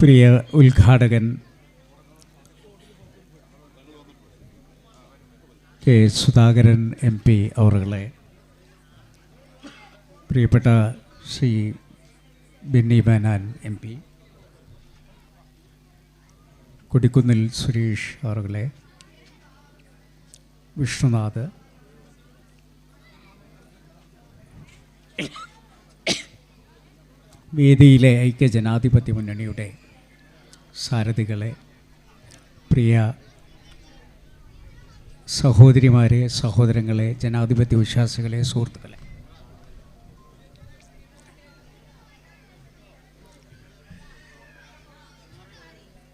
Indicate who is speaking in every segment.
Speaker 1: പ്രിയ ഉദ്ഘാടകൻ K Sudhakaran M P അവറുകളെ പ്രിയപ്പെട്ട ശ്രീ ബെന്നി മേനാൻ എം പി കൊടിക്കുന്നിൽ സുരേഷ് അവറുകളെ വിഷ്ണുനാഥ് വേദിയിലെ ഐക്യ ജനാധിപത്യ മുന്നണിയുടെ സാരഥികളെ പ്രിയ സഹോദരിമാരെ സഹോദരങ്ങളെ ജനാധിപത്യ വിശ്വാസികളെ സുഹൃത്തുക്കളെ.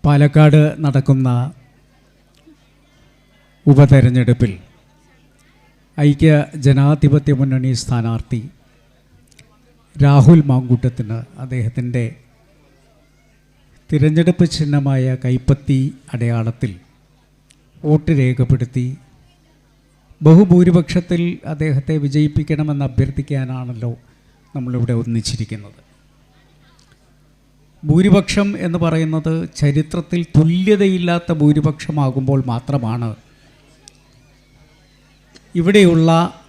Speaker 1: പാലക്കാട് നടക്കുന്ന ഉപതെരഞ്ഞെടുപ്പിൽ ഐക്യ ജനാധിപത്യ മുന്നണി സ്ഥാനാർത്ഥി രാഹുൽ മാങ്കൂട്ടത്തിന് അദ്ദേഹത്തിന്റെ തിരഞ്ഞെടുപ്പ് ചിഹ്നമായ കൈപ്പത്തി അടയാളത്തിൽ വോട്ട് രേഖപ്പെടുത്തി. ബഹുഭൂരിപക്ഷത്തിൽ അദ്ദേഹത്തെ വിജയിപ്പിക്കണമെന്ന് അഭ്യർത്ഥിക്കാനാണല്ലോ നമ്മളിവിടെ ഒന്നിച്ചിരിക്കുന്നത്. ഭൂരിപക്ഷം എന്ന് പറയുന്നത് ചരിത്രത്തിൽ തുല്യതയില്ലാത്ത ഭൂരിപക്ഷമാകുമ്പോൾ മാത്രമാണ് ഇവിടെയുള്ള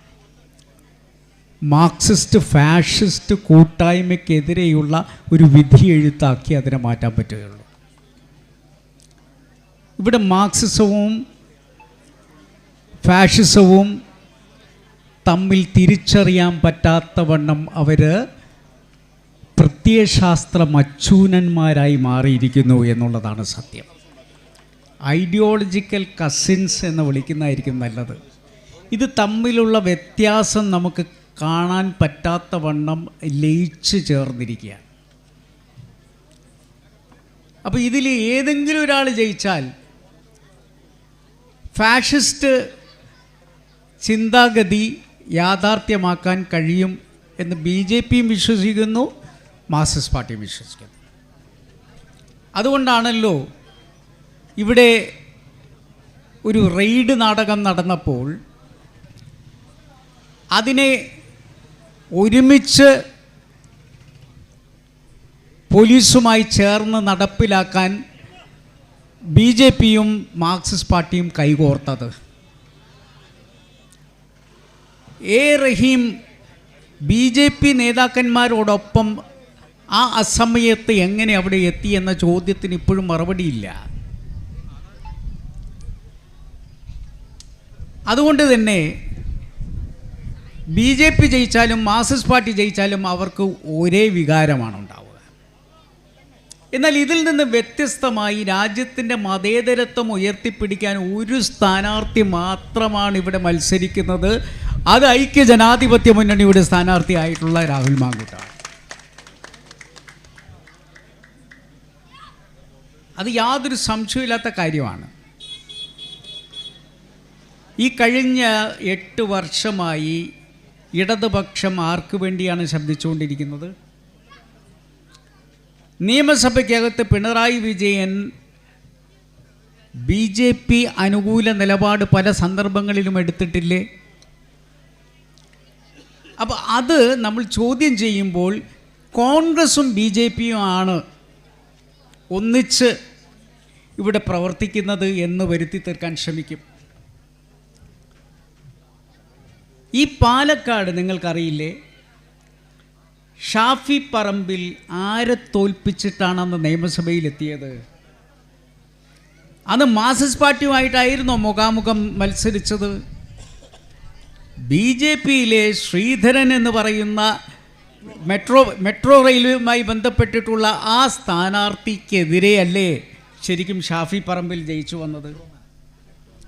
Speaker 1: മാർക്സിസ്റ്റ് ഫാഷിസ്റ്റ് കൂട്ടായ്മയ്ക്കെതിരെയുള്ള ഒരു വിധി എഴുത്താക്കി അതിനെ മാറ്റാൻ പറ്റുകയുള്ളൂ. ഇവിടെ മാർക്സിസവും ഫാഷിസവും തമ്മിൽ തിരിച്ചറിയാൻ പറ്റാത്തവണ്ണം അവർ പ്രത്യയശാസ്ത്ര മച്ചൂനന്മാരായി മാറിയിരിക്കുന്നു എന്നുള്ളതാണ് സത്യം. ഐഡിയോളജിക്കൽ കസിൻസ് എന്ന് വിളിക്കുന്നതായിരിക്കും നല്ലത്. ഇത് തമ്മിലുള്ള വ്യത്യാസം നമുക്ക് കാണാൻ പറ്റാത്ത വണ്ണം ലയിച്ച് ചേർന്നിരിക്കുകയാണ്. അപ്പോൾ ഇതിൽ ഏതെങ്കിലും ഒരാൾ ജയിച്ചാൽ ഫാഷിസ്റ്റ് ചിന്താഗതി യാഥാർത്ഥ്യമാക്കാൻ കഴിയും എന്ന് ബി ജെ പിയും വിശ്വസിക്കുന്നു മാർക്സിസ്റ്റ് പാർട്ടിയും വിശ്വസിക്കുന്നു. അതുകൊണ്ടാണല്ലോ ഇവിടെ ഒരു റെയ്ഡ് നാടകം നടന്നപ്പോൾ അതിനെ ഒരുമിച്ച് പോലീസുമായി ചേർന്ന് നടപ്പിലാക്കാൻ ബി ജെ പിയും മാർക്സിസ്റ്റ് പാർട്ടിയും കൈകോർത്തത്. A Rahim B J P നേതാക്കന്മാരോടൊപ്പം ആ അസമയത്ത് എങ്ങനെ അവിടെ എത്തി എന്ന ചോദ്യത്തിന് ഇപ്പോഴും മറുപടിയില്ല. അതുകൊണ്ട് തന്നെ ബി ജെ പി ജയിച്ചാലും മാർക്സിസ്റ്റ് പാർട്ടി ജയിച്ചാലും അവർക്ക് ഒരേ വികാരമാണ് ഉണ്ടാവുക. എന്നാൽ ഇതിൽ നിന്ന് വ്യത്യസ്തമായി രാജ്യത്തിന്റെ മതേതരത്വം ഉയർത്തിപ്പിടിക്കാൻ ഒരു സ്ഥാനാർത്ഥി മാത്രമാണ് ഇവിടെ മത്സരിക്കുന്നത്. അത് ഐക്യ ജനാധിപത്യ മുന്നണിയുടെ സ്ഥാനാർത്ഥിയായിട്ടുള്ള രാഹുൽ മാങ്കൂട്ടാണ് അത് യാതൊരു സംശയമില്ലാത്ത കാര്യമാണ്. ഈ കഴിഞ്ഞ എട്ട് വർഷമായി ഇടതുപക്ഷം ആർക്കു വേണ്ടിയാണ് ശബ്ദിച്ചുകൊണ്ടിരിക്കുന്നത്? നിയമസഭയ്ക്കകത്ത് Pinarayi Vijayan B J P അനുകൂല നിലപാട് പല സന്ദർഭങ്ങളിലും എടുത്തിട്ടില്ലേ? അപ്പോൾ അത് നമ്മൾ ചോദ്യം ചെയ്യുമ്പോൾ കോൺഗ്രസും ബി ജെ പിയും ആണ് ഒന്നിച്ച് ഇവിടെ പ്രവർത്തിക്കുന്നത് എന്ന് വരുത്തി തീർക്കാൻ ശ്രമിക്കും. ഈ പാലക്കാട് നിങ്ങൾക്കറിയില്ലേ? ഷാഫി പറമ്പിൽ ആരെ തോൽപ്പിച്ചിട്ടാണ് അന്ന് നിയമസഭയിലെത്തിയത്? അന്ന് മാർസിസ്റ്റ് പാർട്ടിയുമായിട്ടായിരുന്നോ മുഖാമുഖം മത്സരിച്ചത്? ബി ജെ പിയിലെ ശ്രീധരൻ എന്ന് പറയുന്ന മെട്രോ മെട്രോ റെയിൽവേയുമായി ബന്ധപ്പെട്ടിട്ടുള്ള ആ സ്ഥാനാർത്ഥിക്കെതിരെയല്ലേ ശരിക്കും ഷാഫി പറമ്പിൽ ജയിച്ചു വന്നത്?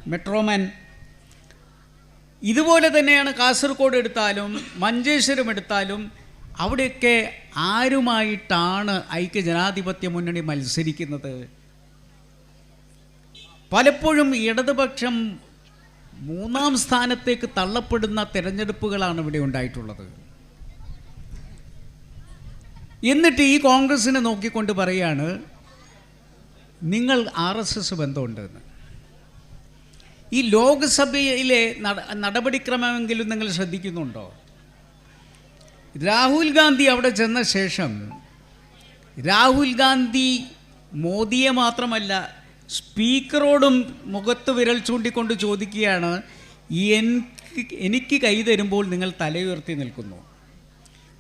Speaker 1: മെട്രോമാൻ ഇതുപോലെ തന്നെയാണ് കാസർഗോഡ് എടുത്താലും മഞ്ചേശ്വരം എടുത്താലും അവിടെയൊക്കെ ആരുമായിട്ടാണ് ഐക്യ ജനാധിപത്യ മുന്നണി മത്സരിക്കുന്നത്? പലപ്പോഴും ഇടതുപക്ഷം മൂന്നാം സ്ഥാനത്തേക്ക് തള്ളപ്പെടുന്ന തിരഞ്ഞെടുപ്പുകളാണ് ഇവിടെ ഉണ്ടായിട്ടുള്ളത്. എന്നിട്ട് ഈ കോൺഗ്രസിനെ നോക്കിക്കൊണ്ട് പറയാണ് നിങ്ങൾ ആർ എസ് എസ് ബന്ധമുണ്ടെന്ന്. ഈ ലോക്സഭയിലെ നടപടിക്രമമെങ്കിലും നിങ്ങൾ ശ്രദ്ധിക്കുന്നുണ്ടോ? രാഹുൽ ഗാന്ധി അവിടെ ചെന്ന ശേഷം രാഹുൽ ഗാന്ധി മോദിയെ മാത്രമല്ല സ്പീക്കറോടും മുഖത്ത് വിരൽ ചൂണ്ടിക്കൊണ്ട് ചോദിക്കുകയാണ് എനിക്ക് എനിക്ക് കൈ തരുമ്പോൾ നിങ്ങൾ തലയുയർത്തി നിൽക്കുന്നു.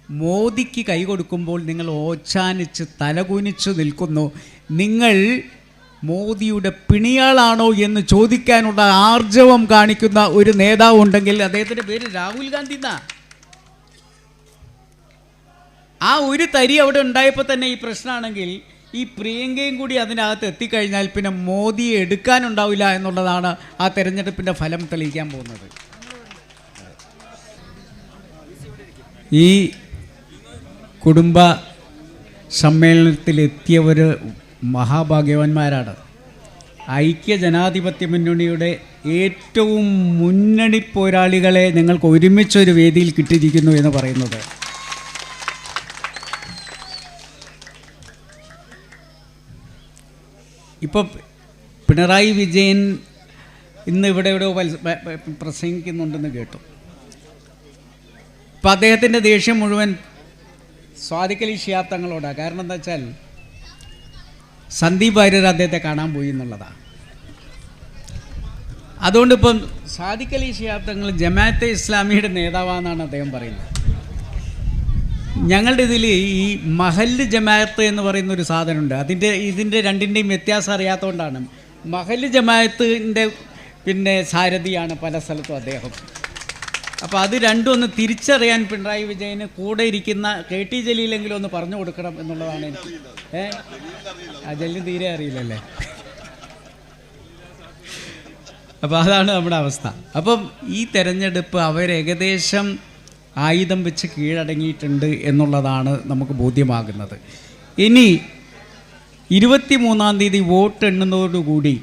Speaker 1: മോദിക്ക് കൈ കൊടുക്കുമ്പോൾ നിങ്ങൾ ഓച്ചാനിച്ച് തലകുനിച്ച് നിൽക്കുന്നു. നിങ്ങൾ മോദിയുടെ പിണിയാളാണോ എന്ന് ചോദിക്കാനുള്ള ആർജവം കാണിക്കുന്ന ഒരു നേതാവ് ഉണ്ടെങ്കിൽ അദ്ദേഹത്തിന്റെ പേര് രാഹുൽ ഗാന്ധി എന്നാ. ആ ഒരു തരി അവിടെ ഉണ്ടായപ്പോൾ തന്നെ ഈ പ്രശ്നമാണെങ്കിൽ ഈ പ്രിയങ്കയും കൂടി അതിനകത്ത് എത്തിക്കഴിഞ്ഞാൽ പിന്നെ മോദിയെ എടുക്കാനുണ്ടാവില്ല എന്നുള്ളതാണ് ആ തെരഞ്ഞെടുപ്പിന്റെ ഫലം തെളിയിക്കാൻ പോകുന്നത്. ഈ കുടുംബ സമ്മേളനത്തിലെത്തിയവർ മഹാഭാഗ്യവാന്മാരാണ്. ഐക്യ ജനാധിപത്യ മുന്നണിയുടെ ഏറ്റവും മുന്നണി പോരാളികളെ നിങ്ങൾക്ക് ഒരുമിച്ചൊരു വേദിയിൽ കിട്ടിയിരിക്കുന്നു എന്ന് പറയുന്നത്. ഇപ്പോൾ പിണറായി വിജയൻ ഇന്ന് ഇവിടെ പ- പ്രസംഗിക്കുന്നുണ്ടെന്ന് കേട്ടു. അപ്പം അദ്ദേഹത്തിന്റെ ദേഷ്യം മുഴുവൻ സ്വാധിക്കലി ഷിയാത്തങ്ങളോടാണ് കാരണം എന്താ വെച്ചാൽ സന്ദീപ് വാര്യർ അദ്ദേഹത്തെ കാണാൻ പോയി എന്നുള്ളതാണ് അതുകൊണ്ട് ഇപ്പം സാദിഖലി ശിഹാബ്ദങ്ങൾ ജമാഅത്തെ ഇസ്ലാമിയുടെ നേതാവാണെന്നാണ് അദ്ദേഹം പറയുന്നത്. ഞങ്ങളുടെ ഇതിൽ ഈ മഹല്ല് ജമാഅത്ത് എന്ന് പറയുന്ന ഒരു സാധനമുണ്ട്. അതിന്റെ ഇതിന്റെ രണ്ടിന്റെയും വ്യത്യാസം അറിയാത്തതുകൊണ്ടാണ്. മഹല്ല് ജമാഅത്തിന്റെ പിന്നെ സാരഥിയാണ് പല സ്ഥലത്തും അദ്ദേഹം. അപ്പോൾ അത് രണ്ടും ഒന്ന് തിരിച്ചറിയാൻ പിണറായി വിജയന് കൂടെ ഇരിക്കുന്ന കെ ടി ജലീലെങ്കിലും ഒന്ന് പറഞ്ഞു കൊടുക്കണം എന്നുള്ളതാണ് എനിക്ക്. ഏ? ആ ജലീൽ തീരെ അറിയില്ലല്ലേ? അപ്പോൾ അതാണ് നമ്മുടെ അവസ്ഥ. അപ്പം ഈ തെരഞ്ഞെടുപ്പ് അവരേകദേശം ആയുധം വെച്ച് കീഴടങ്ങിയിട്ടുണ്ട് എന്നുള്ളതാണ് നമുക്ക് ബോധ്യമാകുന്നത്. ഇനി ഇരുപത്തി മൂന്നാം തീയതി വോട്ട് എണ്ണുന്നതോടുകൂടി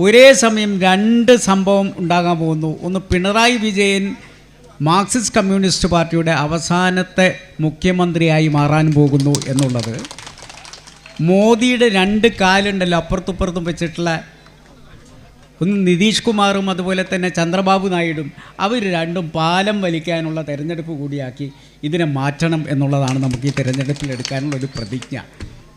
Speaker 1: ഒരേ സമയം രണ്ട് സംഭവം ഉണ്ടാകാൻ പോകുന്നു. ഒന്ന് പിണറായി വിജയൻ മാർക്സിസ്റ്റ് കമ്മ്യൂണിസ്റ്റ് പാർട്ടിയുടെ അവസാനത്തെ മുഖ്യമന്ത്രിയായി മാറാൻ പോകുന്നു എന്നുള്ളത്. മോദിയുടെ രണ്ട് കാലുണ്ടല്ലോ അപ്പുറത്തുപ്പുറത്തും വെച്ചിട്ടുള്ള ഒന്ന് നിതീഷ് കുമാറും അതുപോലെ തന്നെ ചന്ദ്രബാബു നായിഡും. അവർ രണ്ടും പാലം വലിക്കാനുള്ള തെരഞ്ഞെടുപ്പ് കൂടിയാക്കി ഇതിനെ മാറ്റണം എന്നുള്ളതാണ് നമുക്ക് ഈ തെരഞ്ഞെടുപ്പിൽ എടുക്കാനുള്ള ഒരു പ്രതിജ്ഞ.